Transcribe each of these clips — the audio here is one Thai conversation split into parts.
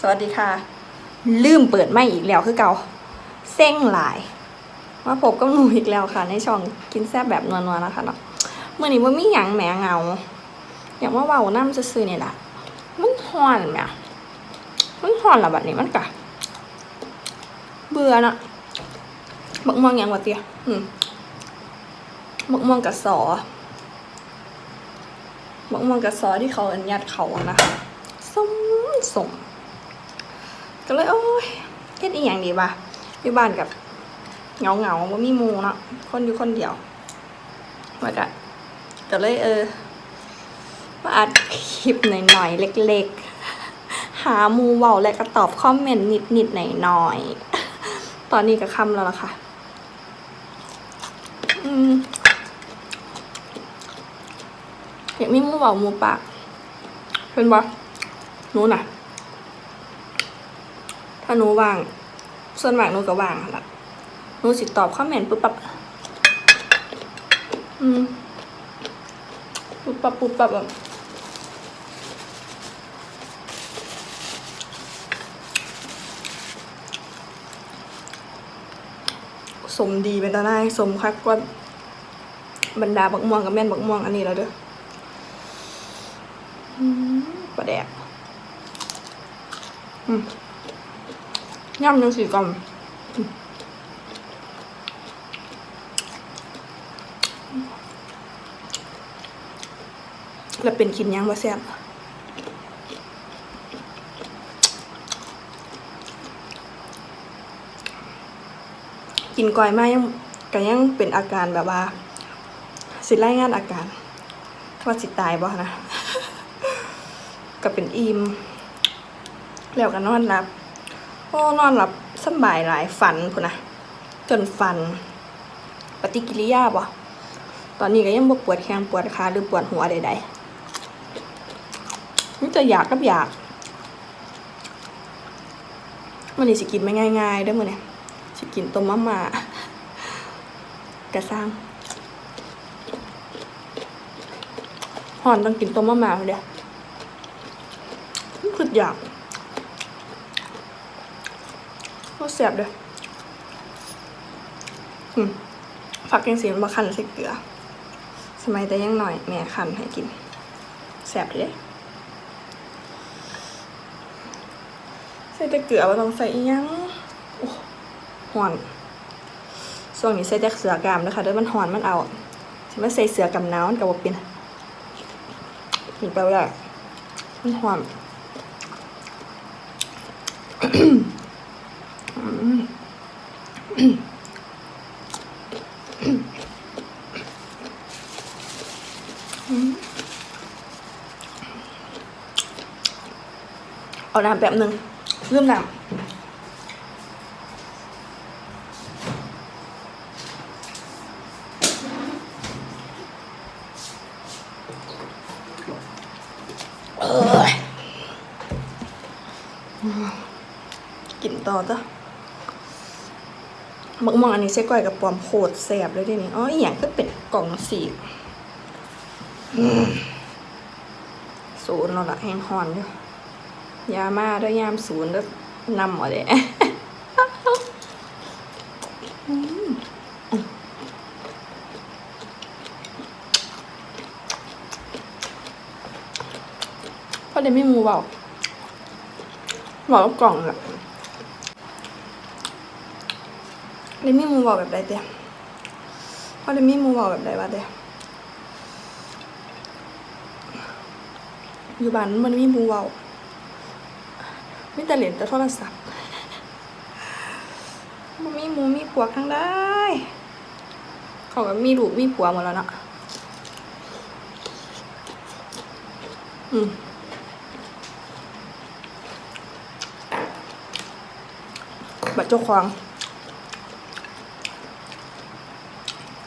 สวัสดีค่ะ ลืมเปิดไม่อีกแล้วคือเก่าเส้งหลาย มาพบกับหนูอีกแล้วค่ะ ในช่องกินแซ่บแบบนัวๆนะคะเนาะเมื่อนี้ว่ามีหยังแหมเงา อย่างว่าเว้าน้ำซื่อเนี่ยแหละมันห่อนแหมมันห่อนและแบบนี้มันกะเบื่อนะบักม่วงหยังวะเตี้ยอืมบักม่วงกับสอบักม่วงกับซอที่เขาอันยัดเขาอะนะคะสมสม ก็เลยโอ้ยเฮ็ดอีหยังดีวะอยู่บ้านกับเงาเงาๆว่ามีหมูเนาะคนอยู่คนเดียวแล้วก็ก็เลยเออมาอัดคลิปหน่อยๆเล็กๆ หาหมูเว้าและก็ตอบคอมเมนต์นิดๆหน่อยๆตอนนี้ก็ค่ำแล้วล่ะค่ะอืมอยากมีหมูเบาหมูปากเป็นบ่หนูน่ะ ถ้าหนูว่าง ส่วนมากหนูก็ว่างหั่ะหนูสิตอบคอมเมนต์ปุ๊บปั๊บอืมปุ๊บปั๊บปุ๊บปั๊บแบบสมดีเป็นตาหน้าสมคักกว่าบรรดาบักม่วงกับแม่นบักม่วงอันนี้แล้วเด้ออืมปลาแดกอืม ย่ำยังสีกลมอืมแล้วเป็นกินยังบ่แซ่บกินก่อยมายังก็ยังเป็นอาการแบบว่า สิไล่งานอาการว่าสิตายบ่นะ ก็เป็นอิ่มแล้วก็นอนหลับ โอ้นอนหลับสบายหลายฝันพุ่นนะจนฝัน ปฏิกิริยาบ่ตอนนี้ก็ยังบปวดแขงปวดขาหรือปวดหัวใดๆมันจะอยากกับอยากมันนี่สิกินไม่ง่ายๆเด้อมื้อนี้สิกินต้มมะม่ากระซังห่อนต้องกินต้มมะม่าเด้อคืออยาก ก็เสียบเลยอืมผักแกงเสียนมาคันใส่เกลือ สมัยแต่ยังหน่อยแม่คันให้กินแสบเลยใส่แต่เกลือว่าต้องใส่อีหยังหอนช่วงนี้ใส่แต่เสือกามนะคะเด้วยมันหอนมันเอาฉันไหมใส่เสือกำนาวมันกับว่าเป็นกินไปแล้วมันหอน เอาน้ำแบบหนึ่งเริ่มน้ำเอยกินต่อจ้ะมักมองอันนี้ใส่ก้อยกับปอมโคตรแสบเลยเดี๋ยวนี้อ๋ออีหยังก็เป็นกล่องสีอืมศูนย์เราละแห้งหอนอยู่ ยามาด้วยยามศูนย์แล้วนำเอาเด้อืมพอได้ไม่มูเบาบอกว่ากล่องแหละเดมี่มูบอกแบบใดเดียพอเดมี่มูบอกแบบใดวะเดียอยู่บ้านมันไมีมูเบา มีแต่เหรียญแต่โทรศัพท์มันมีหมูมีผัวทั้งได้ เขาก็มีลูกมีผัวหมดแล้วเนาะอืมบัตรเจ้าของ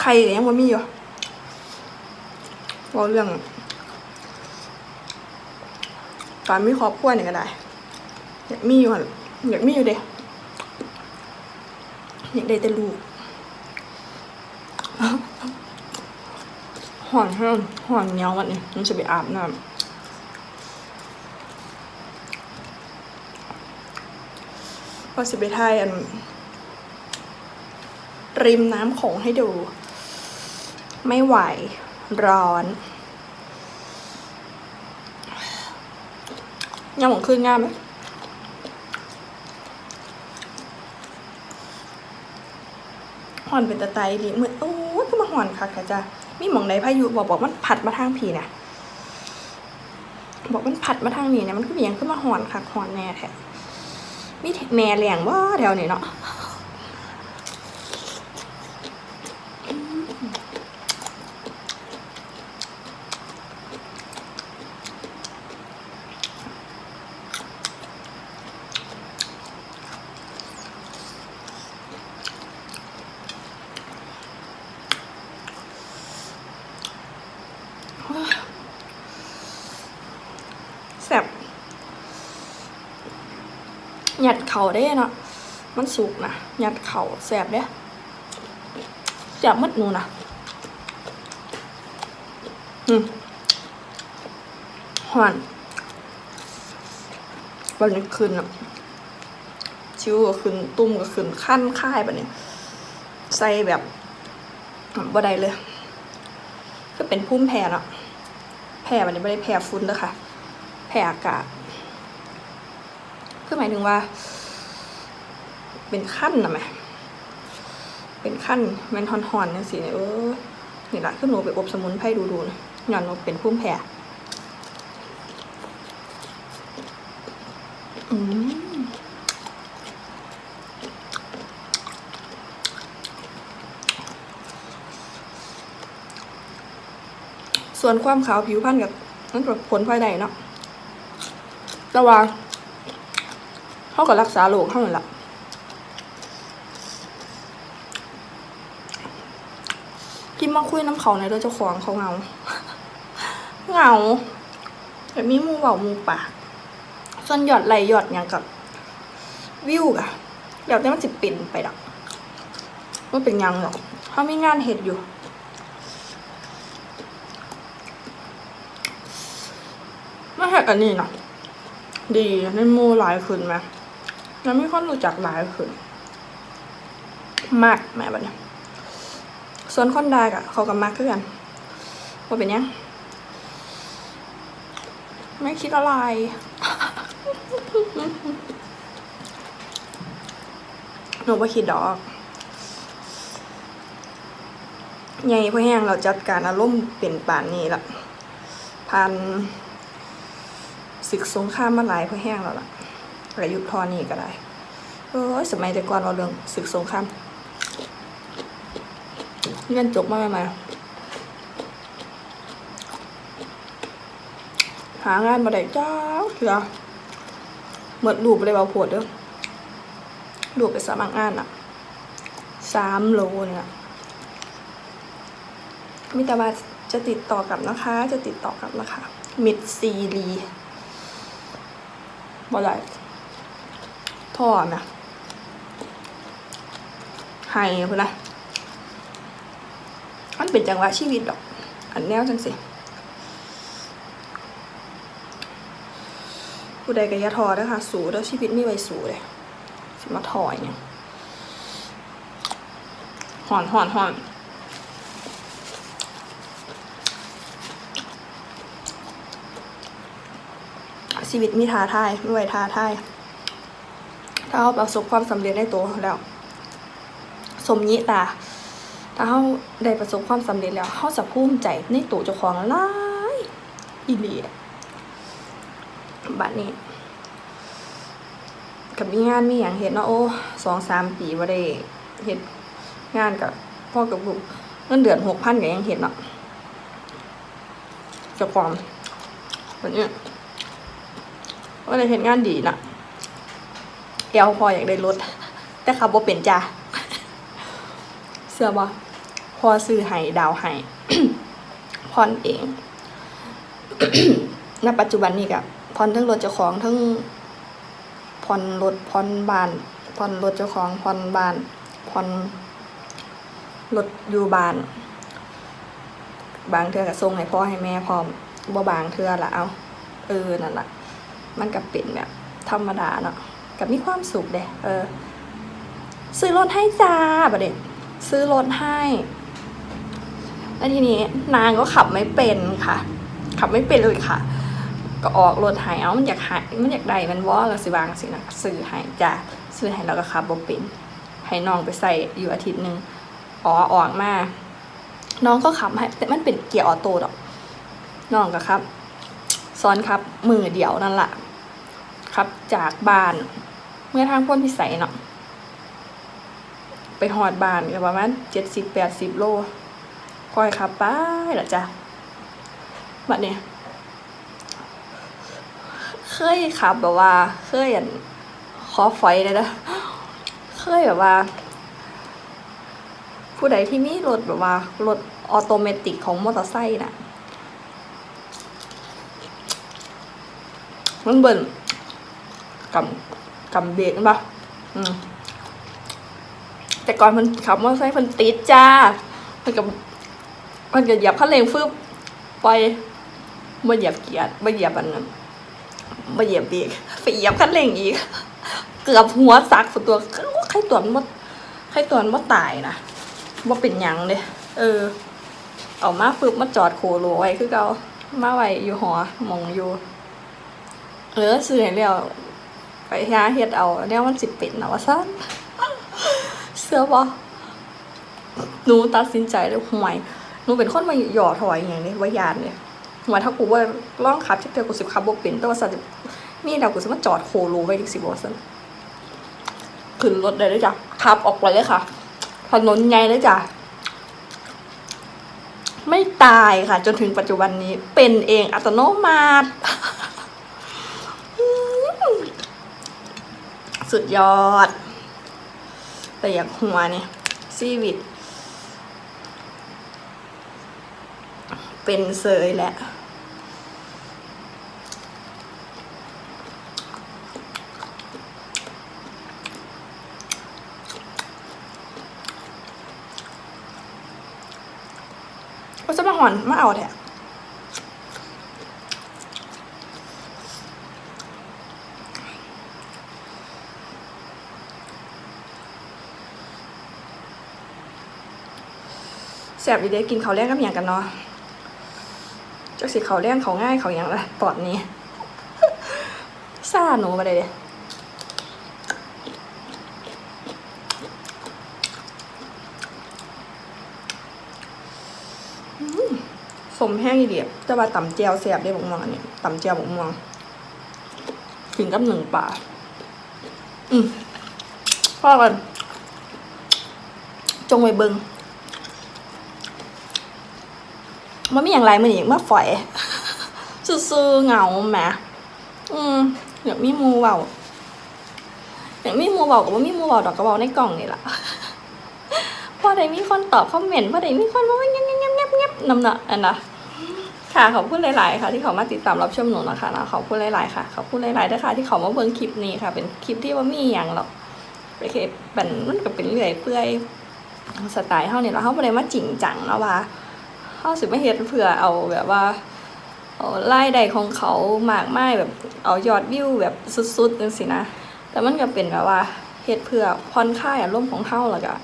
ใครก็ยังบ่มีอยู่ว่าเรื่องการมีครอบครัวนี่ก็ได้ อยากมีอยู่หันอยากมีอยู่เด้อยากได้แต่ลูกห่อนเพิ่มห่อนเหนียวันนี้มันจะไปอาบน้ำว่าสิไปทายอัน ริมน้ำโขงให้ดู ไม่ไหว ร้อนยังหมองขึ้นง่ายไหม อนเป็นตะไตดีเหมือนโอ้ยก็มาหอนคักค่ะจ้ะมีหมองใดพายุบอกบอกมันผัดมาทางผีเนี่ยบอกมันผัดมาทางนี้เนี่ยมันก็เบี่ยงขึ้นมาหอนค่ะหอนแน่แท้มีแน่แรงว่าแถวนี้เนาะ แซ่บหยัดเข่าได้เนาะมันสุกนะหยัดเข่าแซ่บเด้แซ่บมัดหนูนะอืมหวานวันนี้คืนอะชิวก็ขึ้นตุ้มก็ขึ้นขั้นค่ายแบบนี้ใส่แบบบ่ได้เลย ก็เป็นพุ่มแพ้เนาะแพ้แบบนี้ไม่ได้แพ้ฟุ้นเลยค่ะ พ้อากาศคือหมายถึงว่า เป็นขั้นนะไหมเป็นขั้นแมันหอนๆนั่นสิเนี่ยเออนี่ละคือหนูไปอบสมุนไพรดูๆนะย่อนหนูเป็นพุ่มแพ้อืมส่วนความขาวผิวพรรณกับนั่นก็ผลพลอยได้เนาะ แต่ว่าเขาก็รักษาโรคเขานั่นแหละกินมาคุยน้ำเขาในเด้วยเจ้าของเขาเหงาเหงาแต่มีหมูเบาหมูปากส่วนหยอดไหลหยอดอย่างกับวิวกะเดี๋ยวแต่มันสิปิ่นไปดอกมันเป็นยังหรอกเขามีงานเห็ดอยู่ไม่ใช่อันนี้นะ ดีในมูหลายขึ้นไหมแล้วมีคนรู้จักหลายขึ้น มากแม่บัดเนี่ยส่วนคนได้กะเขากับมากคือกันว่าเป็นยังไม่คิดอะไร หนูว่าคิดดอกใหญ่พ่อแห้งเราจัดการอารมณ์เป็นป่านนี้ละพัน ศึกสงครามมาหลายพอแห้งแล้วล่ะประยุทธ์พอนี่ก็ได้เอ้ยสมัยแต่ก่อนเราเรื่องศึกสงครามเรียนจบมาใหม่ๆหางานมาได้จ้าเถื่อหมดรูปเลยเบาโพดเด้อรูปไปสมัครงานอะสามโลเนี่ยมิตรบาจะติดต่อกลับนะคะ จะติดต่อกลับนะคะ มิดซีรี บ่ได้ท่อนะให้พุ่นนะมันเป็นจังหวะชีวิตดอก อันแนวจังสิผู้ใดก็อย่าทอเด้อค่ะ สู้เด้อชีวิตมีไว้สู้เลยสิมาถอยเนี่ยหอนหอนหอน ชีวิตมีท้าทายไม่ไหวท้าทายถ้าเขาประสบความสำเร็จในตัวแล้ว สมยิตาถ้าเขาได้ประสบความสำเร็จแล้วเขาจะภูมิใจในตัวเจ้าของหลายอีหลีอะบัดนี้กับมีงานมีอย่างเห็นเนาะโอ้สองสามปีว่าได้เห็นงานกับพ่อกับลูกเงินเดือนหกพันก็ยังเห็นเนาะเจ้าของแบบนี้ ว่าได้เห็นงานดีนะเอลพออยากได้รถ แต่ขับบ่เป็นจ้าเสื้อบ่พอซื้อให้ดาวให้พอนเองณปัจจุบันนี้กับพอนทั้งรถเจ้าของทั้งพอนรถพอนบ้านพอนรถเจ้าของพอนบ้านพอนรถอยู่บ้าน บางเทือก็ส่งให้พ่อให้แม่พร้อมบ่บางเทือละเอาเออนั่นแหละ มันก็เป็นแบบธรรมดาเนาะกับมีความสุขเด้เออ ซื้อรถให้จ้าประเด็นซื้อรถให้แล้วทีนี้นางก็ขับไม่เป็นค่ะ ขับไม่เป็นเลยค่ะ ก็ออกรถใหายเอามันอยากหายมันอยากได้มันว่าเราสิวางสินะซื้อให้จ้าซื้อให้แล้วก็ขับบ่เป็นให้น้องไปใส่อยู่อาทิตย์หนึ่งอ๋อออกมา น้องก็ขับให้แต่มันเป็นเกียร์ออโต้ดอก น้องก็ครับซ้อนครับมือเดียวนั่นแหละ ครับจากบ้าน เมื่อทางพ้นพิสัยเนาะไปหอดบ้านก็ประมาณเจ็ดสิบแปดสิบโลค่อยขับไปละจ้ะบัดเนี่ยเคยขับแบบว่า เคยอันขอไฟเลยนะเคยแบบว่า ผู้ใดที่มีรถแบบว่ารถออโตเมติกของมอเตอร์ไซค์น่ะมันเบิ่น กำกำเบรกเห็นปะแต่ก่อนมันขับมอเตอร์ไซค์มันติดจ้า มันกับมันก็เหยียบคันเร่งฟึบไปมาเหยียบเกียร์มาเหยียบอันนั้นมาเหยียบเบรกไปเหยียบคันเร่งอีก เกือบหัวซักฝุดตัวใครตัวมันบ่ใครตัวมันบ่ตายนะว่าเป็นยังเลยเออเอามาฟึบมาจอดโคโลไว้คือเกามาไว้อยู่หอมองอยู่เออซื้อให้แล้ว ไปหาเฮ็ดเอาเนี่ยมันสิเป็นนะว่าซั่นเสื้อปะหนูตัดสินใจเลยห่วยหนูเป็นคนมาหยอถอยอย่างนี้ว่ายานเนี่ยหมายถ้ากูว่าล่องขับที่เดียวกูสิบขับบ่เป็นแต่ว่าสัตว์มีเดาวกูสิมาจอดโคโลไว้ดิสิบวสันขึ้นรถได้เลยจ้ะขับออกไปเลยค่ะถนนใหญ่เลยจ้ะไม่ตายค่ะ จนถึงปัจจุบันนี้เป็นเองอัตโนมัติ สุดยอด แต่อย่างหัวเนี่ยซีวิต เป็นเสยแหละก็จะมาหอนมาเอาแถะ สบดีเด้กินเขาแรกกับอย่างกันเนาะจักสิเขาแรกเขาง่ายเขาอย่างละตอนนี้ซาหนูมาเลยเด้สมแห้งอีเดียบจะว่าต่ำเจียวแสบได้บกม่วงอันนี้ต่ำเจียวบกม่วงถึงกับหนึ่งป่าอืมพ่อกันจงไว้เบิง มันไม่อย่างไรมันอีกมาฝอยซื่อๆเหงาแหมอืมอยากมีมูเบาอยากมีมูเบากับว่ามีมูเบาดอกกระเบาในกล่องนี่แหละพอได้มีคนตอบคอมเมนต์พอได้มีคนมาว่าเงียบเงียบเงียบเงียบเงียบนำเนาะอันนะค่ะขอบคุณหลาย ๆ ค่ะ ที่เขามาติดตามรับชมหนูนะคะนะขอบคุณหลาย ๆ ค่ะขอบคุณหลายๆด้วยค่ะ ที่เขามาเบิ่งคลิปนี้ค่ะ เป็นคลิปที่ว่ามีอย่างหรอกเป็นคเป็นมันก็เป็นเรื่อยเปื่อยสไตล์เฮาเนี่ยเราเฮาบ่ได้มาจริงจังเนาะว่า เขาสิมาเฮ็ดเพื่อเอาแบบว่าเอารายได้ของเขามากไมายแบบเอายอดวิวแบบสุดๆจังสินะ แต่มันก็เป็นแบบว่าเฮ็ดเพื่อผ่อนคลายอารมณ์ของเฮาแล้วก็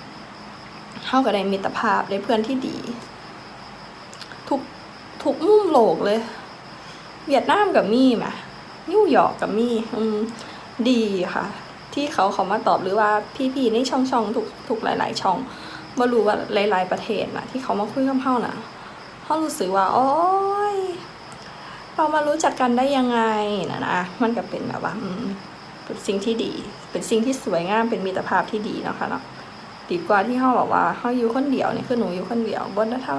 เฮาก็ได้มิตรภาพได้เพื่อนที่ดี ทุกทุกมุมโลกเลย เวียดนามกับมีแหมนิวยอร์กกับมีอืมดีค่ะ ที่เขาเขามาตอบหรือว่าพี่ๆในช่องๆทุกทุกหลาย ๆ ช่องบ่รู้ว่าหลาย ๆประเทศนะที่เขามาคุยกับเฮานะ เฮารู้สึกว่า โอ้ยเรามารู้จักกันได้ยังไงนะนะมันก็เป็นแบบว่าเป็นสิ่งที่ดี เป็นสิ่งที่สวยงามเป็นมิตรภาพที่ดีเนาะค่ะเนาะดีกว่าที่เฮาบอกว่าเฮาอยู่คนเดียวเนี่ยคือหนูอยู่คนเดียวบนถ้า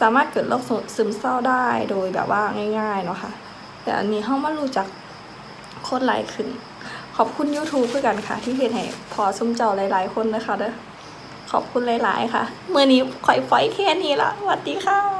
สามารถเกิดโรคซึมเศร้าได้โดยแบบว่าง่าย ๆ เนาะค่ะ แต่อันนี้เฮามารู้จักคนหลายขึ้น ขอบคุณ YouTube เพื่อกันค่ะ ที่เฮ็ดให้พอซุ้มเจ้าหลาย ๆ คนนะคะเด้อขอบคุณหลาย ๆ ค่ะ เมื่อนี้ข่อยไฟแค่นี้ละสวัสดีค่ะ